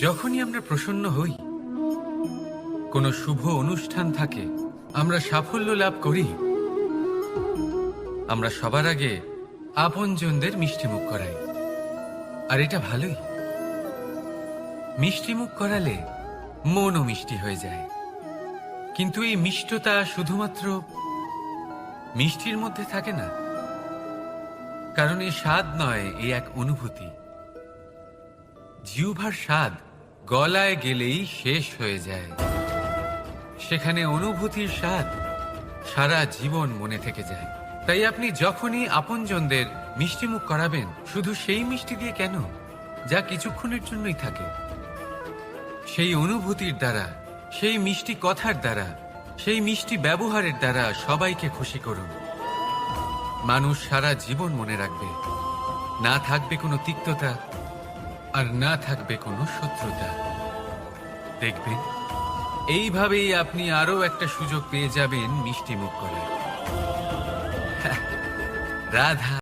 যখনই আমরা প্রসন্ন হই, কোনো শুভ অনুষ্ঠান থাকে, আমরা সাফল্য লাভ করি। আমরা সবার আগে আপনজনদের মিষ্টি মুখ করাই। আর এটা ভালোই। মিষ্টি মুখ করালে মনও মিষ্টি হয়ে যায়। কিন্তু এই মিষ্টতা শুধুমাত্র মিষ্টির মধ্যে থাকে না। কারণ এই স্বাদ নয় এই এক অনুভূতি। জিউভার স্বাদ গলায় গেলেই শেষ হয়ে যায়। সেখানে অনুভূতির স্বাদ সারা জীবন মনে থেকে যায়। তাই আপনি যখনই আপনজনদের মিষ্টি মুখ করাবেন, শুধু সেই মিষ্টি দিয়ে কেন? যা কিছুক্ষণের জন্যই থাকে। সেই অনুভূতির দ্বারা, সেই মিষ্টি কথার দ্বারা, সেই মিষ্টি ব্যবহারের দ্বারা সবাইকে খুশি করুন। মানুষ সারা জীবন মনে রাখবে। না থাকবে কোনো তিক্ততা আর না থাকবে কোনো শত্রুতা। দেখবেন, এইভাবেই আপনি আরও একটা সুযোগ পেয়ে যাবেন মিষ্টি মুখ করে রাধা।